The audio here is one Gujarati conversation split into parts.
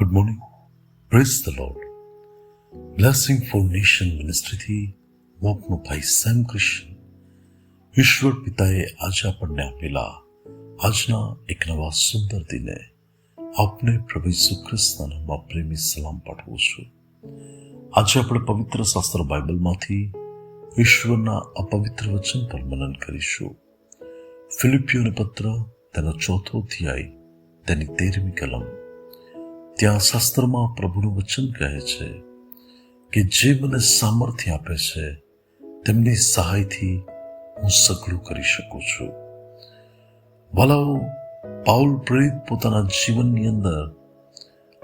Good morning praise the Lord blessing for nation મિનિસ્ટ્રીથી હું ભાઈ સેમ ક્રિશ્ચન ઈશ્વર પિતાએ આજે આપણને આપેલા આજના એક નવા સુંદર દિને આપને પ્રભુ સુખ્રિસ્તના નામમાં પ્રેમી સલામ પાઠવું છું. આજે આપણે પવિત્ર શાસ્ત્ર બાઇબલમાંથી ઈશ્વરના અપવિત્ર વચન પર મનન કરીશું. ફિલિપિયોને પત્ર તેનો ચોથો અધ્યાય તેની તેરમી કલમ ત્યાં શાસ્ત્રમાં પ્રભુનું વચન કહે છે કે જે મને સામર્થ્ય આપે છે, તેમની સહાયથી હું સઘળું કરી શકું છું. ભલાઓ પાઉલ પ્રેરિત પોતાના જીવનની અંદર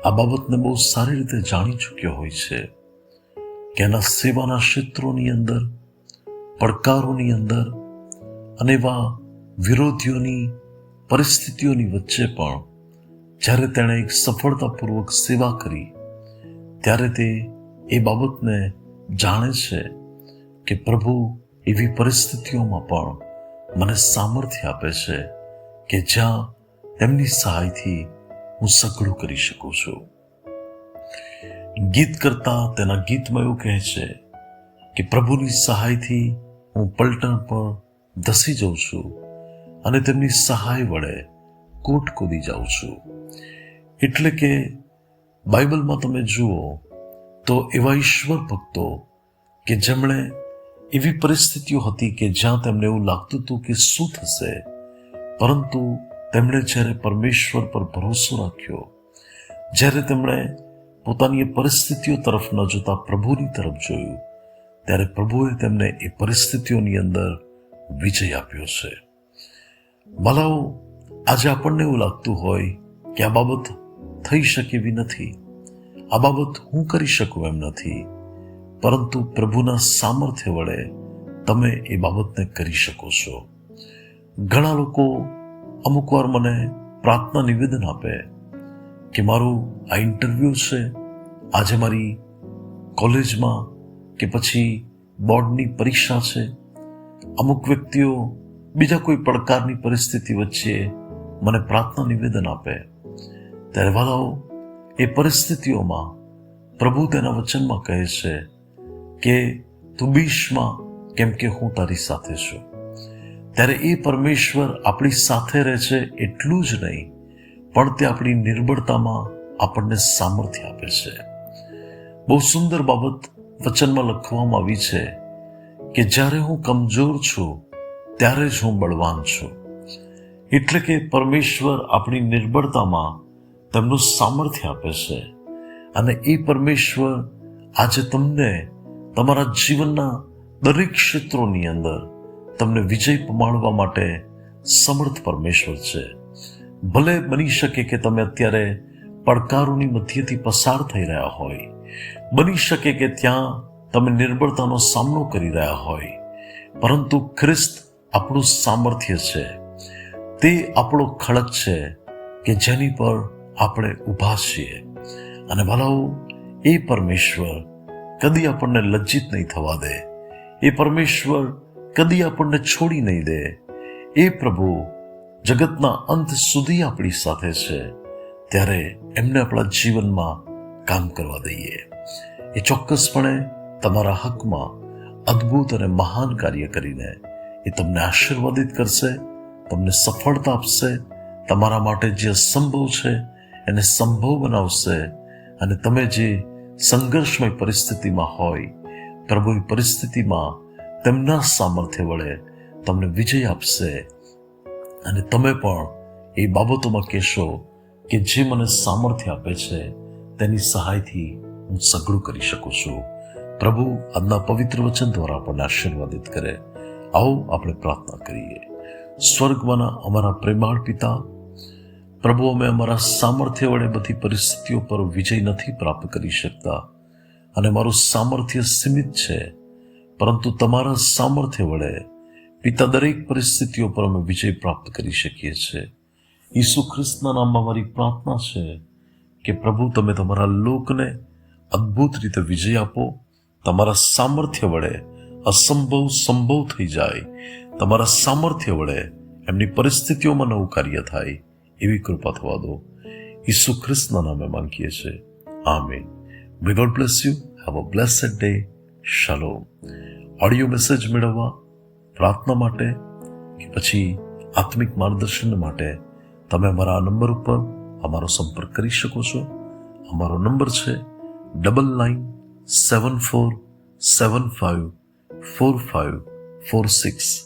આ બાબતને બહુ સારી રીતે જાણી ચૂક્યો હોય છે કે એના સેવાના ક્ષેત્રોની અંદર, પડકારોની અંદર અને એવા વિરોધીઓની પરિસ્થિતિઓની વચ્ચે પણ જ્યારે તેણે એક સફળતાપૂર્વક સેવા કરી, ત્યારે તે એ બાબતને જાણે છે કે પ્રભુ એવી પરિસ્થિતિઓમાં પણ મને સામર્થ્ય આપે છે કે જ્યાં તેમની સહાયથી હું સઘળું કરી શકું છું. ગીત કરતા તેના ગીતમાં એવું કહે છે કે પ્રભુની સહાયથી હું પલટણ પર ધસી જાઉં છું અને તેમની સહાય વડે કોટ કૂદી જાઉં છું. એટલે કે બાઇબલમાં તમે જુઓ તો એવા ઈશ્વર ભક્તો કે જેમણે એવી પરિસ્થિતિઓ હતી કે જ્યાં તેમને એવું લાગતું હતું કે શું થશે, પરંતુ તેમણે જ્યારે પરમેશ્વર પર ભરોસો રાખ્યો, જ્યારે તેમણે પોતાની પરિસ્થિતિઓ તરફ ન જોતા પ્રભુની તરફ જોયું, ત્યારે પ્રભુએ તેમને એ પરિસ્થિતિઓની અંદર વિજય આપ્યો છે. ભલાઓ આજે આપણને એવું લાગતું હોય કે આ બાબત થઈ શકે એવી નથી. આ બાબત હું કરી શકું એમ નથી. પરંતુ પ્રભુના સામર્થ્ય વડે તમે એ બાબતને કરી શકો છો. ઘણા લોકો અમુક વાર મને પ્રાર્થના નિવેદન આપે કે મારું આ ઇન્ટરવ્યૂ છે, આજે મારી કોલેજમાં કે પછી બોર્ડની પરીક્ષા છે. અમુક વ્યક્તિઓ બીજા કોઈ પડકારની પરિસ્થિતિ વચ્ચે મને પ્રાર્થના નિવેદન આપે. ત્યારે વાલાઓ, એ પરિસ્થિતિઓમાં પ્રભુ તેના વચનમાં કહે છે કે, તું બીશમાં કેમ કે હું તારી સાથે છું. ત્યારે એ પરમેશ્વર આપણી સાથે રહે છે એટલું જ નહીં, પણ તે આપણી નિર્બળતામાં આપણને સામર્થ્ય આપે છે. બહુ સુંદર બાબત વચનમાં લખવામાં આવી છે કે, જ્યારે હું કમજોર છું, ત્યારે જ હું બળવાન છું. એટલે કે પરમેશ્વર આપણી નિર્બળતામાં તેમનું સામર્થ્ય આપે છે. અને એ પરમેશ્વર આજે તમને તમારા જીવનના દરેક ક્ષેત્રોની અંદર તમને વિજય પમાડવા માટે સમર્થ પરમેશ્વર છે. ભલે બની શકે કે તમે અત્યારે પડકારોની મધ્યથી પસાર થઈ રહ્યા હોય, બની શકે કે ત્યાં તમે નિર્બળતાનો સામનો કરી રહ્યા હોય, પરંતુ ખ્રિસ્ત આપણું સામર્થ્ય છે. તે આપણો ખડક છે કે જેની પર આપણે ઊભા છીએ. અને ભલાઓ એ પરમેશ્વર કદી આપણને લજ્જિત નહીં થવા દે. એ પરમેશ્વર કદી આપણને છોડી નહીં દે. એ પ્રભુ જગતના અંત સુધી આપણી સાથે છે. ત્યારે એમને આપણા જીવનમાં કામ કરવા દઈએ. એ ચોક્કસપણે તમારા હકમાં અદ્ભુત અને મહાન કાર્ય કરીને એ તમને આશીર્વાદિત કરશે. તમને સફળતા આપશે, તમારા માટે જે અસંભવ છે એને સંભવ બનાવશે અને તમે જે સંઘર્ષમય પરિસ્થિતિમાં હોય પ્રભુ પરિસ્થિતિમાં તેમના સામર્થ્ય વડે તમને વિજય આપશે. અને તમે પણ એ બાબતોમાં કહેશો કે જે મને સામર્થ્ય આપે છે તેની સહાયથી હું સઘળું કરી શકું છું. પ્રભુ આજના પવિત્ર વચન દ્વારા આપણને આશીર્વાદિત કરે. આવો આપણે પ્રાર્થના કરીએ. સ્વર્ગમાંના અમારા પ્રેમાળ પિતા, પ્રભુ અમે અમારા સામર્થ્ય વડે બધી પરિસ્થિતિઓ પર વિજય નથી પ્રાપ્ત કરી શકતા અને મારું સામર્થ્ય સીમિત છે, પરંતુ તમારા સામર્થ્ય વડે પિતા દરેક પરિસ્થિતિઓ પર અમે વિજય પ્રાપ્ત કરી શકીએ છીએ. ઈસુ ખ્રિસ્તના નામમાં મારી પ્રાર્થના છે કે પ્રભુ તમે તમારા લોકને અદ્ભુત રીતે વિજય આપો, તમારા સામર્થ્ય વડે અસંભવ સંભવ થઈ જાય તમારા સામર્થ્ય વડે એમની પરિસ્થિતિઓમાં નવું કાર્ય થાય એવી કૃપા થવા દો. ઈસુ ખ્રિસ્તના નામે માંગીએ છીએ. Amen. May God bless you have a blessed day shalom audio message મેળવવા, પ્રાર્થના માટે કે પછી આત્મિક માર્ગદર્શન માટે તમે અમારા આ નંબર ઉપર અમારો સંપર્ક કરી શકો છો. અમારો નંબર છે double nine seven four seven five four five four six